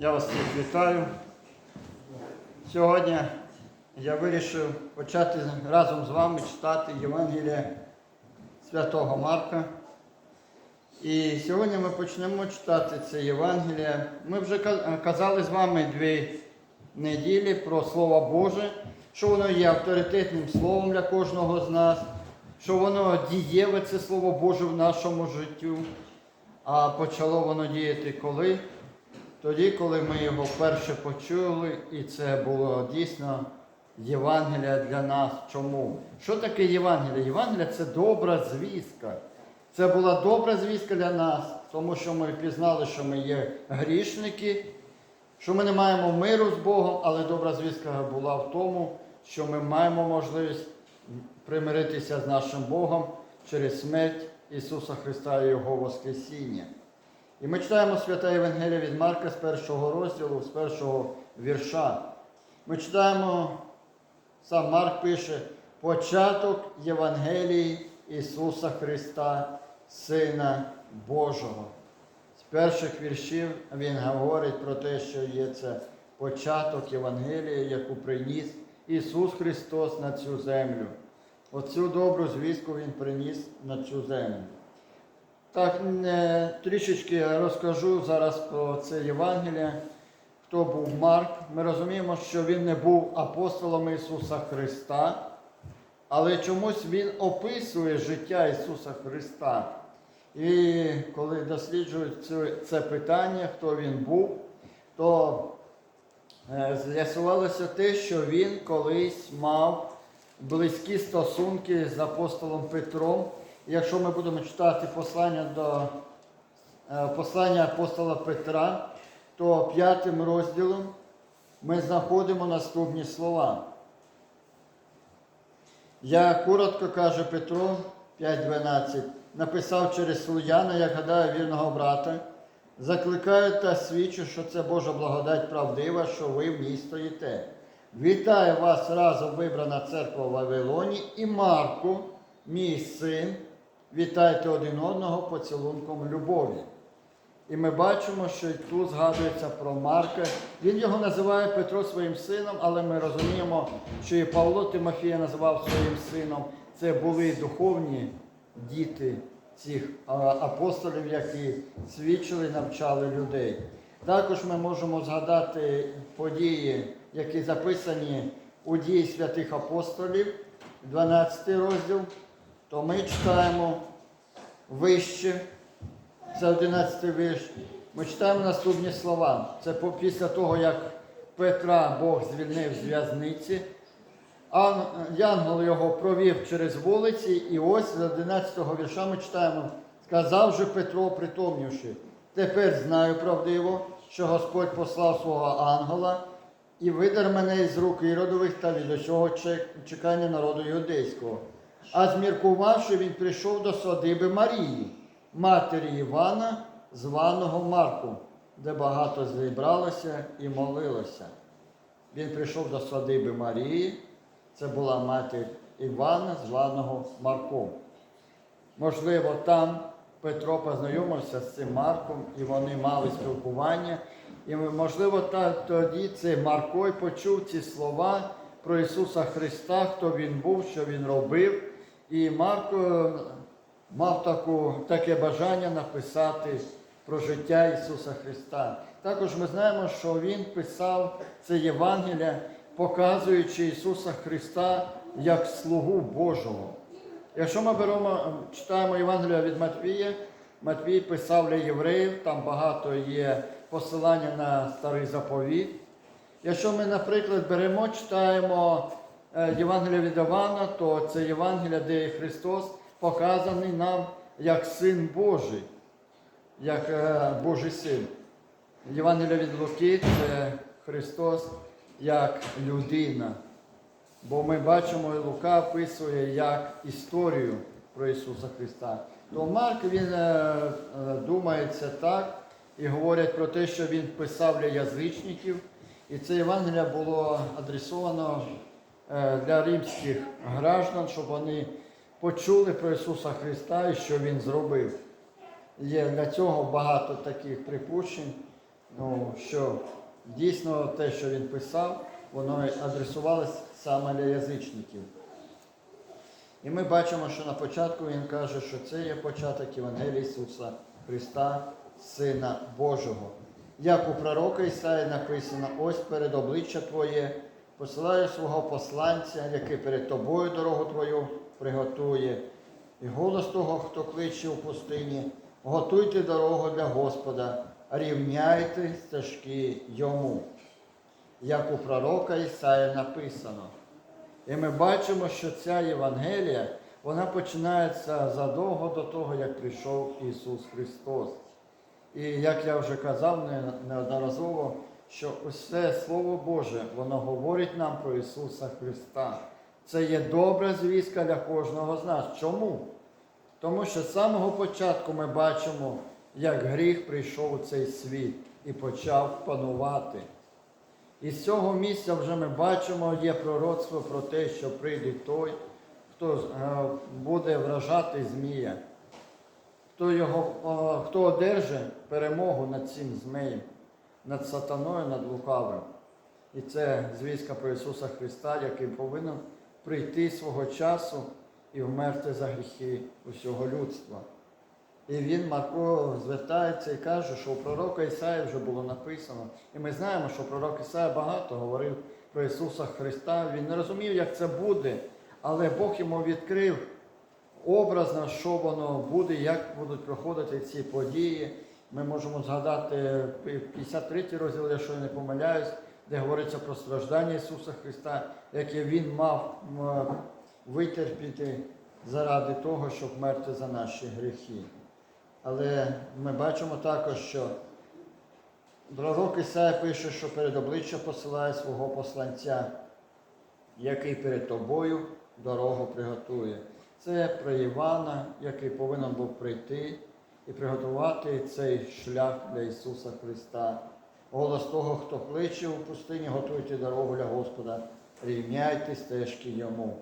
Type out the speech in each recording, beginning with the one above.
Я вас всіх вітаю. Сьогодні я вирішив почати разом з вами читати Євангелія Святого Марка. І сьогодні ми почнемо читати це Євангеліє. Ми вже казали з вами дві неділі про Слово Боже, що воно є авторитетним словом для кожного з нас, що воно дієве це Слово Боже в нашому життю. А почало воно діяти коли? Тоді, коли ми його вперше почули, і це було дійсно Євангелія для нас. Чому? Що таке Євангелія? Євангелія це добра звістка. Це була добра звістка для нас, тому що ми пізнали, що ми є грішники, що ми не маємо миру з Богом, але добра звістка була в тому, що ми маємо можливість примиритися з нашим Богом через смерть Ісуса Христа і Його Воскресіння. І ми читаємо свята Євангелія від Марка з першого розділу, з першого вірша. Ми читаємо, сам Марк пише, початок Євангелії Ісуса Христа, Сина Божого. З перших віршів він говорить про те, що є це початок Євангелії, яку приніс Ісус Христос на цю землю. Оцю добру звістку Він приніс на цю землю. Так, е, трішечки розкажу зараз про це Євангеліє. Хто був Марк? Ми розуміємо, що він не був апостолом Ісуса Христа, але чомусь він описує життя Ісуса Христа. І коли досліджують це, питання, хто він був, то е, з'ясувалося те, що він колись мав близькі стосунки з апостолом Петром. Якщо ми будемо читати послання до е, послання апостола Петра, то п'ятим розділом ми знаходимо наступні слова. Я коротко каже Петро 5.12, написав через Слуяна, як гадаю, вірного брата. Закликаю та свідчу, що це Божа благодать правдива, що ви в ній стоїте. Вітаю вас разом вибрана церква в Вавилоні і Марку, мій син. Вітайте один одного поцілунком любові. І ми бачимо, що тут згадується про Марка. Він його називає Петро своїм сином, але ми розуміємо, що і Павло Тимофія називав своїм сином. Це були духовні діти цих апостолів, які свідчили, навчали людей. Також ми можемо згадати події, які записані у дії святих апостолів, 12 розділ, то ми читаємо вище. Це 11 вірш. Ми читаємо наступні слова. Це після того, як Петра Бог звільнив з в'язниці. Янгол його провів через вулиці, і ось з 11 вірша ми читаємо, сказав же Петро, притомнівши, тепер знаю правдиво, що Господь послав свого ангела і видар мене із рук іродових та від усього чекання народу юдейського. А зміркувавши, він прийшов до садиби Марії, матері Івана, званого Марку, де багато зібралося і молилося. Він прийшов до садиби Марії, це була матір Івана, званого Марком. Можливо, там Петро познайомився з цим Марком, і вони мали спілкування. І можливо, тоді цей Марко й почув ці слова про Ісуса Христа, хто він був, що він робив. І Марко мав таку, таке бажання написати про життя Ісуса Христа. Також ми знаємо, що Він писав це Євангелія, показуючи Ісуса Христа як слугу Божого. Якщо ми беремо, читаємо Євангелія від Матвія, Матвій писав для євреїв, там багато є посилання на старий заповіт. Якщо ми, наприклад, беремо, читаємо Євангелія від Івана, то це Євангелія, де Христос показаний нам як Син Божий, як е, Божий син. Євангелія від Луки це Христос як людина. Бо ми бачимо, Лука описує як історію про Ісуса Христа. То Марк він е, е, думається так і говорять про те, що він писав для язичників. І це Євангелія було адресовано е, для римських граждан, щоб вони почули про Ісуса Христа і що Він зробив. Є для цього багато таких припущень. ну, що дійсно те, що він писав, воно адресувалось саме для язичників. І ми бачимо, що на початку він каже, що це є початок Євангелія Ісуса Христа, Сина Божого. Як у пророка Ісаї написано, ось перед обличчя Твоє посилаю свого посланця, який перед тобою дорогу Твою приготує. І голос того, хто кличе у пустині, готуйте дорогу для Господа, рівняйте стежки йому. Як у пророка Ісаї написано. І ми бачимо, що ця Євангелія, вона починається задовго до того, як прийшов Ісус Христос. І як я вже казав не- неодноразово, що усе Слово Боже, воно говорить нам про Ісуса Христа. Це є добра звістка для кожного з нас. Чому? Тому що з самого початку ми бачимо, як гріх прийшов у цей світ і почав панувати. І з цього місця вже ми бачимо, є пророцтво про те, що прийде той, хто е, буде вражати Змія, хто, його, е, хто одержить перемогу над цим змеєм, над сатаною, над лукавим. І це звістка про Ісуса Христа, який повинен прийти свого часу і вмерти за гріхи усього людства. І він Марко звертається і каже, що у пророка Ісаї вже було написано. І ми знаємо, що пророк Ісая багато говорив про Ісуса Христа. Він не розумів, як це буде, але Бог йому відкрив образно, що воно буде, як будуть проходити ці події. Ми можемо згадати 53 розділ, якщо я не помиляюсь, де говориться про страждання Ісуса Христа, яке Він мав витерпіти заради того, щоб вмерти за наші гріхи. Але ми бачимо також, що пророк Ісая пише, що перед обличчя посилає свого посланця, який перед тобою дорогу приготує. Це про Івана, який повинен був прийти і приготувати цей шлях для Ісуса Христа. Голос того, хто кличе у пустині, готуйте дорогу для Господа, рівняйте стежки йому.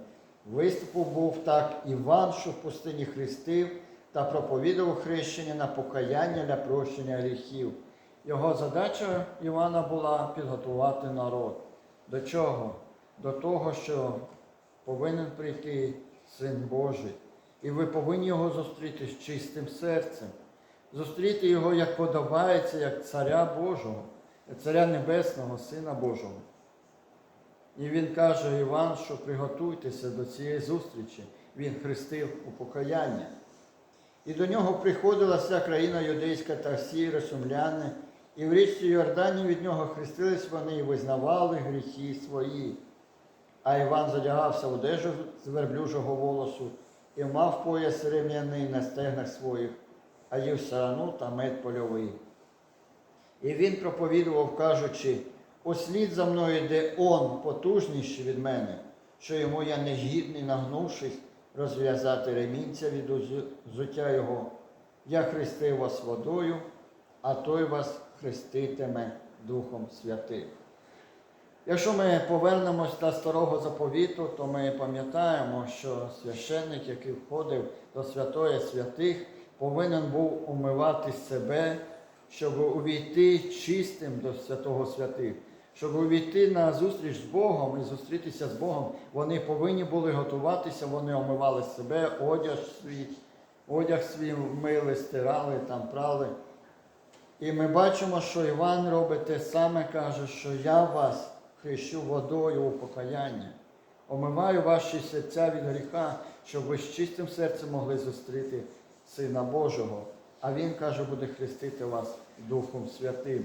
Виступу був так Іван, що в пустині хрестив та проповідував хрещення на покаяння для прощення гріхів. Його задача Івана була підготувати народ. До чого? До того, що повинен прийти Син Божий. І ви повинні його зустріти з чистим серцем. Зустріти його, як подобається, як Царя Божого, Царя Небесного, Сина Божого. І він каже Іван, що приготуйтеся до цієї зустрічі. Він хрестив у покаяння. І до нього приходила вся країна юдейська та всі росумляни, і в річці Йордані від нього хрестились вони і визнавали гріхи свої. А Іван задягався в одежу з верблюжого волосу і мав пояс рем'яний на стегнах своїх, а їв сарану та мед польовий. І він проповідував, кажучи, ослід за мною йде он потужніший від мене, що йому я не гідний, нагнувшись, розв'язати ремінця від взуття його. Я хрестив вас водою, а той вас хреститиме Духом Святим. Якщо ми повернемось до старого заповіту, то ми пам'ятаємо, що священник, який входив до святої святих, повинен був умивати себе, щоб увійти чистим до святого святих. Щоб увійти на зустріч з Богом і зустрітися з Богом, вони повинні були готуватися, вони омивали себе, одяг свій, одяг свій мили, стирали, там прали. І ми бачимо, що Іван робить те саме, каже, що я вас хрещу водою у покаяння, омиваю ваші серця від гріха, щоб ви з чистим серцем могли зустріти Сина Божого. А Він каже, буде хрестити вас Духом Святим.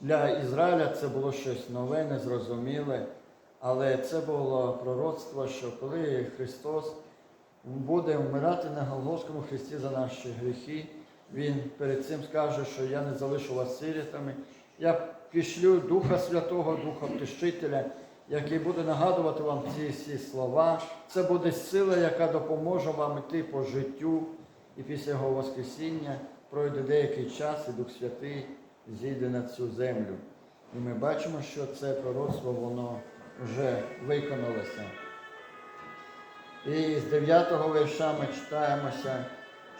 Для Ізраїля це було щось нове, незрозуміле, але це було пророцтво, що коли Христос буде вмирати на Голгофському хресті за наші гріхи, Він перед цим скаже, що я не залишу вас сирітами, я пішлю Духа Святого, Духа Втішителя, який буде нагадувати вам ці всі слова. Це буде сила, яка допоможе вам йти по життю. І після його Воскресіння пройде деякий час, і Дух Святий зійде на цю землю. І ми бачимо, що це пророцтво воно вже виконалося. І з 9 вірша ми читаємося,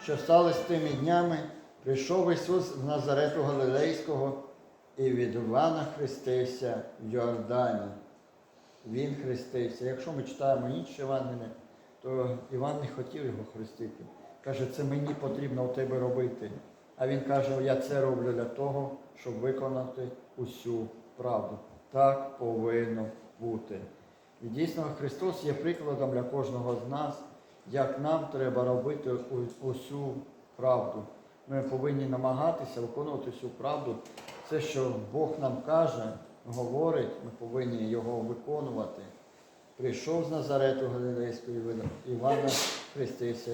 що сталося тими днями, Прийшов Ісус з Назарету Галилейського і від Івана хрестився в Йордані. Він хрестився. Якщо ми читаємо інші Євангелія, то Іван не хотів його хрестити. Каже, це мені потрібно у тебе робити. А він каже, я це роблю для того, щоб виконати усю правду. Так повинно бути. І дійсно Христос є прикладом для кожного з нас, як нам треба робити усю правду. Ми повинні намагатися виконувати всю правду. Це, що Бог нам каже, говорить, ми повинні його виконувати. Прийшов з Назарету Галилейської Івана хрестився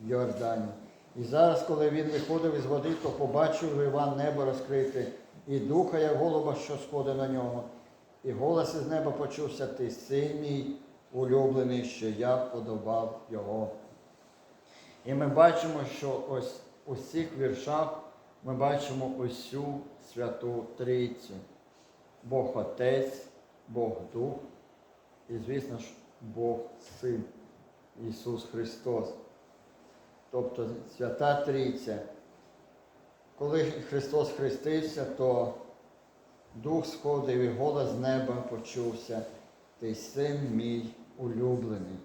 в Йордані. І зараз, коли він виходив із води, то побачив Іван небо розкрите, і духа, як голуба, що сходить на нього. І голос із неба почувся ти син мій улюблений, що я вподобав його. І ми бачимо, що ось у цих віршах ми бачимо усю Святу Трійцю. Бог Отець, Бог Дух і, звісно ж, Бог Син Ісус Христос. Тобто Свята Трійця. Коли Христос хрестився, то Дух сходив і голос з неба почувся, ти син мій улюблений.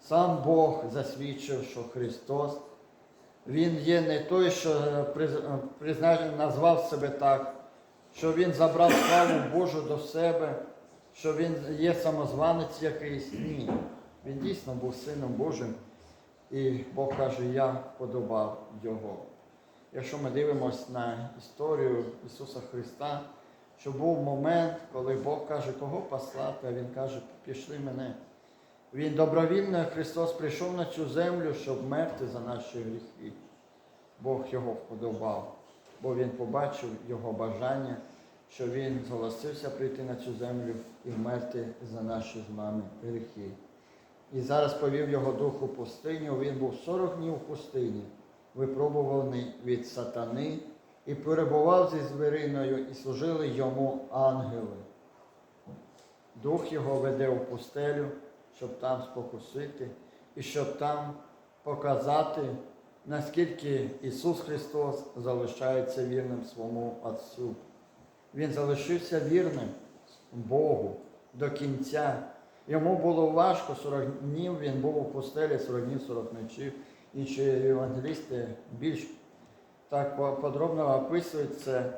Сам Бог засвідчив, що Христос, Він є не той, що е, е, призна- назвав себе так, що Він забрав славу Божу до себе, що Він є самозванець якийсь. Ні. Він дійсно був Сином Божим, і Бог каже, я вподобав Його. Якщо ми дивимося на історію Ісуса Христа, що був момент, коли Бог каже, кого послати, а Він каже, пішли мене. Він добровільно, Христос прийшов на цю землю, щоб мерти за наші гріхи. Бог його вподобав, бо Він побачив його бажання, що Він зголосився прийти на цю землю і вмерти за наші з вами гріхи. І зараз повів його дух у пустиню. Він був 40 днів в пустині, випробуваний від сатани, і перебував зі звіриною, і служили йому ангели. Дух його веде у пустелю, щоб там спокусити, і щоб там показати, наскільки Ісус Христос залишається вірним своєму Отцю. Він залишився вірним Богу до кінця. Йому було важко 40 днів, він був у пустелі 40 днів, 40 ночів. Інші евангелісти більш так подробно описують це.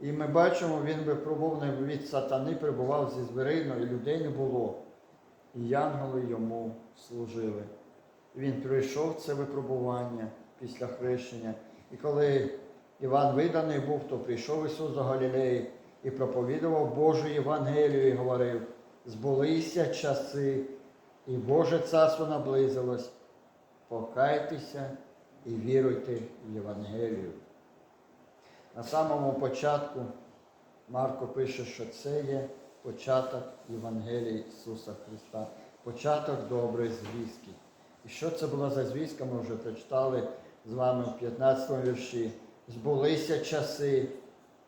І ми бачимо, він випробований від сатани, прибував зі звіриною, і людей не було. І янголи йому служили. Він пройшов це випробування після хрещення. І коли Іван виданий був, то прийшов Ісус до Галілеї і проповідував Божу Євангелію і говорив, збулися часи, і Боже царство наблизилось. Покайтеся і віруйте в Євангелію. На самому початку Марко пише, що це є початок Євангелії Ісуса Христа, початок доброї звістки. І що це була за звістка, ми вже прочитали з вами в 15 вірші. Збулися часи,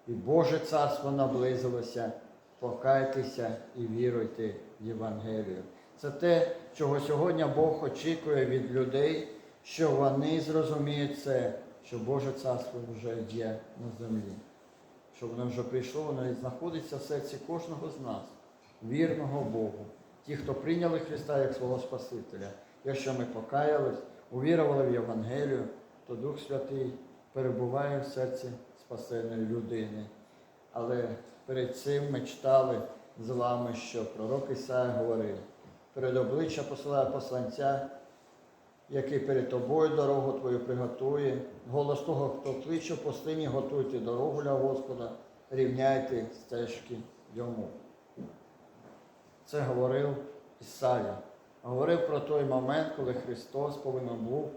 і Боже царство наблизилося. Покайтеся і віруйте в Євангелію. Це те, чого сьогодні Бог очікує від людей, що вони зрозуміють це, що Боже царство вже є на землі. Що воно вже прийшло, воно і знаходиться в серці кожного з нас, вірного Богу, ті, хто прийняли Христа як свого Спасителя. Якщо ми покаялись, увірували в Євангелію, то Дух Святий перебуває в серці спасеної людини. Але перед цим ми читали з вами, що пророк Ісая говорив, перед обличчя посилає посланця, який перед тобою дорогу твою приготує. Голос того, хто кличе пустині, готуйте дорогу для Господа, рівняйте стежки йому. Це говорив Ісая. Говорив про той момент, коли Христос повинен був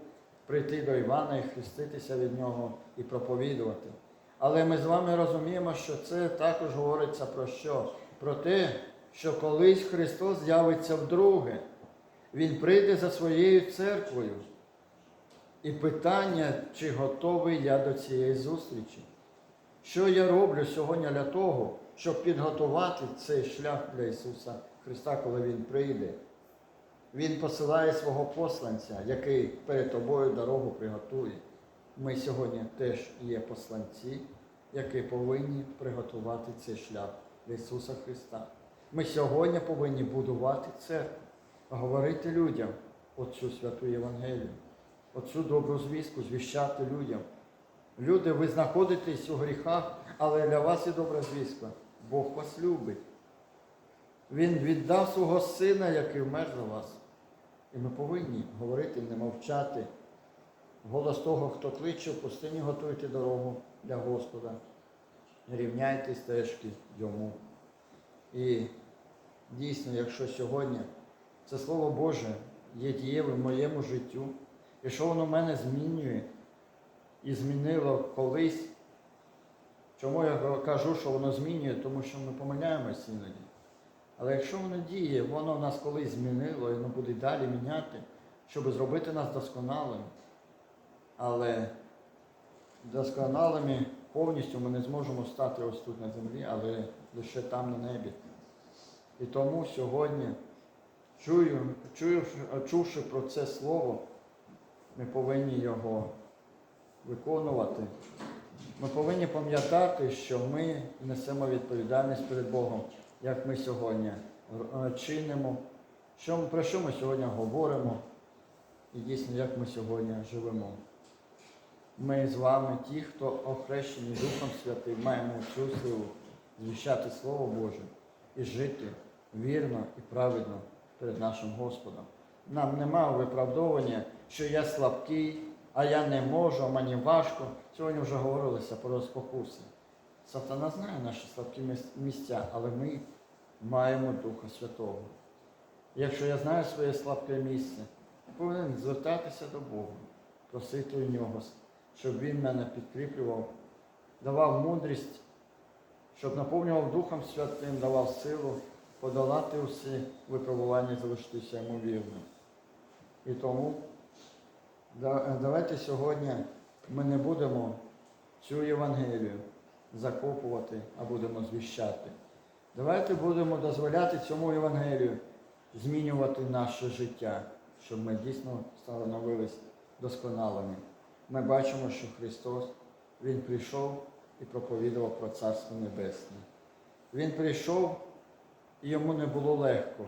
прийти до Івана і хреститися від нього і проповідувати. Але ми з вами розуміємо, що це також говориться про що? Про те, що колись Христос з'явиться вдруге. Він прийде за своєю церквою. І питання, чи готовий я до цієї зустрічі? Що я роблю сьогодні для того, щоб підготувати цей шлях для Ісуса Христа, коли Він прийде? Він посилає свого посланця, який перед тобою дорогу приготує. ми сьогодні теж є посланці, які повинні приготувати цей шлях до Ісуса Христа. Ми сьогодні повинні будувати церкву, говорити людям оцю святу Євангелію, оцю добру звістку, звіщати людям. Люди, ви знаходитесь у гріхах, але для вас є добра звістка. Бог вас любить. Він віддав свого сина, який вмер за вас. І ми повинні говорити, не мовчати. Голос того, хто кличе в пустині, готуйте дорогу для Господа. Рівняйте стежки йому. І дійсно, якщо сьогодні це Слово Боже є дієвим в моєму життю, і що воно мене змінює і змінило колись, чому я кажу, що воно змінює, тому що ми помиляємось іноді. Але якщо воно діє, воно нас колись змінило і воно буде далі міняти, щоб зробити нас досконалими. Але досконалими повністю ми не зможемо стати ось тут на землі, але лише там на небі. І тому сьогодні, чую, чую, чувши про це слово, ми повинні його виконувати. Ми повинні пам'ятати, що ми несемо відповідальність перед Богом, як ми сьогодні е, чинимо, що, про що ми сьогодні говоримо, і дійсно, як ми сьогодні живемо. Ми з вами, ті, хто охрещені Духом Святим, маємо цю силу звіщати Слово Боже і жити вірно і праведно перед нашим Господом. Нам нема виправдовування, що я слабкий, а я не можу, мені важко. Сьогодні вже говорилося про спокуси. Сатана знає наші слабкі місця, але ми маємо Духа Святого. Якщо я знаю своє слабке місце, я повинен звертатися до Бога, просити у нього, щоб Він мене підкріплював, давав мудрість, щоб наповнював Духом Святим, давав силу подолати усі випробування і залишитися йому вірним. І тому давайте сьогодні ми не будемо цю Євангелію закопувати, а будемо звіщати. Давайте будемо дозволяти цьому Євангелію змінювати наше життя, щоб ми дійсно становились досконалими. Ми бачимо, що Христос, Він прийшов і проповідував про Царство Небесне. Він прийшов, і йому не було легко,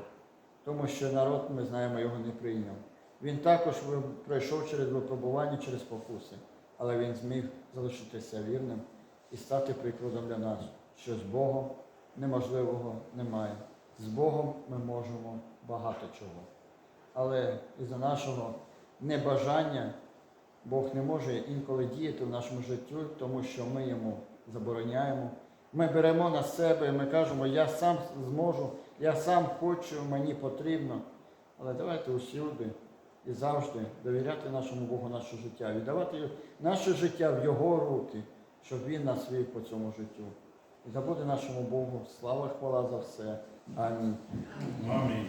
тому що народ, ми знаємо, його не прийняв. Він також пройшов через випробування, через покуси, але він зміг залишитися вірним і стати прикладом для нас, що з Богом неможливого немає. З Богом ми можемо багато чого. Але із-за нашого небажання Бог не може інколи діяти в нашому житті, тому що ми йому забороняємо. Ми беремо на себе, ми кажемо, я сам зможу, я сам хочу, мені потрібно. Але давайте усюди і завжди довіряти нашому Богу наше життя, віддавати наше життя в Його руки, щоб Він нас вів по цьому життю. І да буде нашому Богу слава хвала за все. Амінь. Амінь.